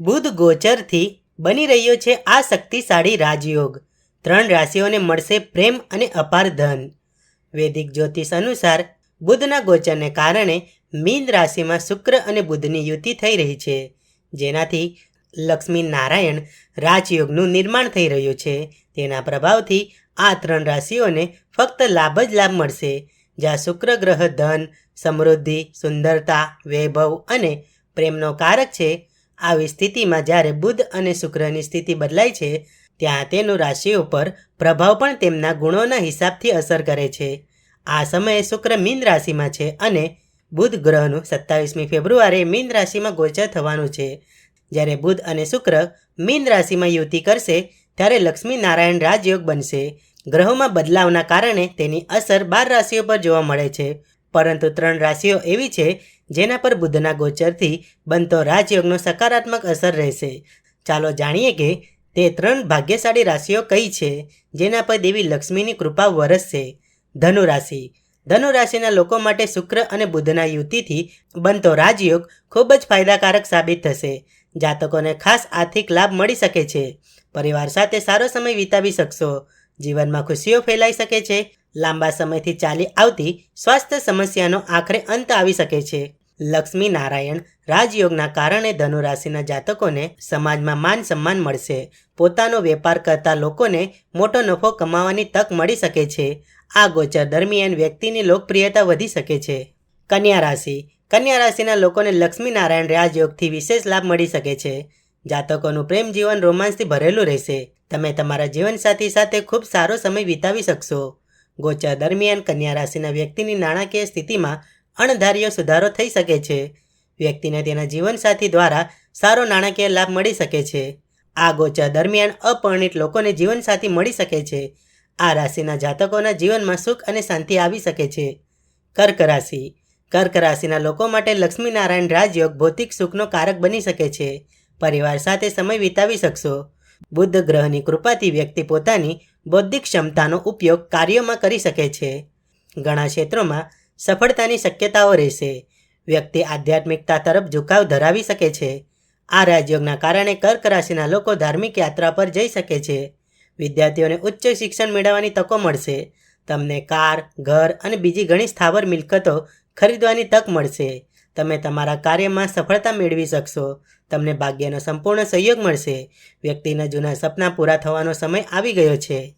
બુધ ગોચરથી બની રહ્યો છે આ શક્તિશાળી રાજયોગ. ત્રણ રાશિઓને મળશે પ્રેમ અને અપાર ધન. વૈદિક જ્યોતિષ અનુસાર બુધના ગોચરને કારણે મીન રાશિમાં શુક્ર અને બુધની યુતિ થઈ રહી છે, જેનાથી લક્ષ્મી નારાયણ રાજયોગનું નિર્માણ થઈ રહ્યું છે. તેના પ્રભાવથી આ ત્રણ રાશિઓને ફક્ત લાભ જ લાભ મળશે, જ્યાં શુક્ર ગ્રહ ધન, સમૃદ્ધિ, સુંદરતા, વૈભવ અને પ્રેમનો કારક છે. આવી સ્થિતિમાં જ્યારે બુધ અને શુક્રની સ્થિતિ બદલાય છે, ત્યાં તેનું રાશિ ઉપર પ્રભાવ પણ તેમના ગુણોના હિસાબથી અસર કરે છે. આ સમયે શુક્ર મીન રાશિમાં છે અને બુધ ગ્રહનું સત્તાવીસમી ફેબ્રુઆરીએ મીન રાશિમાં ગોચર થવાનું છે. જ્યારે બુધ અને શુક્ર મીન રાશિમાં યુતિ કરશે, ત્યારે લક્ષ્મી નારાયણ રાજયોગ બનશે. ગ્રહોમાં બદલાવના કારણે તેની અસર બાર રાશિઓ પર જોવા મળે છે. પરંતુ ત્રણ રાશિઓ એવી છે જેના પર બુધના ગોચરથી બનતો રાજયોગનો સકારાત્મક અસર રહેશે. ચાલો જાણીએ કે તે ત્રણ ભાગ્યશાળી રાશિઓ કઈ છે જેના પર દેવી લક્ષ્મીની કૃપા વરસશે. ધનુ રાશિ. ધનુ રાશિના લોકો માટે શુક્ર અને બુધના યુતિથી બનતો રાજયોગ ખૂબ જ ફાયદાકારક સાબિત થશે. જાતકોને ખાસ આર્થિક લાભ મળી શકે છે. પરિવાર સાથે સારો સમય વિતાવી શકશો. જીવનમાં ખુશીઓ ફેલાઈ શકે છે. લાંબા સમયથી ચાલી આવતી સ્વાસ્થ્ય સમસ્યાનો આખરે અંત આવી શકે છે. લક્ષ્મી નારાયણ રાજયોગના કારણે ધનુ રાશિના જાતકોને સમાજમાં માન સન્માન મળશે. પોતાનો વેપાર કરતા લોકોને મોટો નફો કમાવાની તક મળી શકે છે. આ ગોચર દરમિયાન વ્યક્તિની લોકપ્રિયતા વધી શકે છે. કન્યા રાશિ. કન્યા રાશિના લોકોને લક્ષ્મી નારાયણ રાજયોગથી વિશેષ લાભ મળી શકે છે. જાતકોનું પ્રેમ, જીવન, રોમાંસથી ભરેલું રહેશે. તમે તમારા જીવનસાથી સાથે ખૂબ સારો સમય વિતાવી શકશો. ગોચર દરમિયાન કન્યા રાશિના વ્યક્તિની નાણાકીય સ્થિતિમાં અણધાર્યો સુધારો થઈ શકે છે. વ્યક્તિને તેના જીવનસાથી દ્વારા સારો નાણાકીય લાભ મળી શકે છે. આ ગોચર દરમિયાન અપરિણિત લોકોને જીવનસાથી મળી શકે છે. આ રાશિના જાતકોના જીવનમાં સુખ અને શાંતિ આવી શકે છે. કર્ક રાશિ. કર્ક રાશિના લોકો માટે લક્ષ્મીનારાયણ રાજયોગ ભૌતિક સુખનો કારક બની શકે છે. પરિવાર સાથે સમય વિતાવી શકશો. બુદ્ધ ગ્રહની કૃપાથી વ્યક્તિ પોતાની બૌદ્ધિક ક્ષમતાનો ઉપયોગ કાર્યોમાં કરી શકે છે. ઘણા ક્ષેત્રોમાં સફળતાની શક્યતાઓ રહેશે. વ્યક્તિ આધ્યાત્મિકતા તરફ ઝુકાવ ધરાવી શકે છે. આ રાજયોગના કારણે કર્ક રાશિના લોકો ધાર્મિક યાત્રા પર જઈ શકે છે. વિદ્યાર્થીઓને ઉચ્ચ શિક્ષણ મેળવવાની તકો મળશે. તમને કાર, ઘર અને બીજી ઘણી સ્થાવર મિલકતો ખરીદવાની તક મળશે. તમે તમારા કાર્યમાં સફળતા મેળવી શકશો. તમને ભાગ્યનો સંપૂર્ણ સહયોગ મળશે. વ્યક્તિના જૂના સપના પૂરા થવાનો સમય આવી ગયો છે.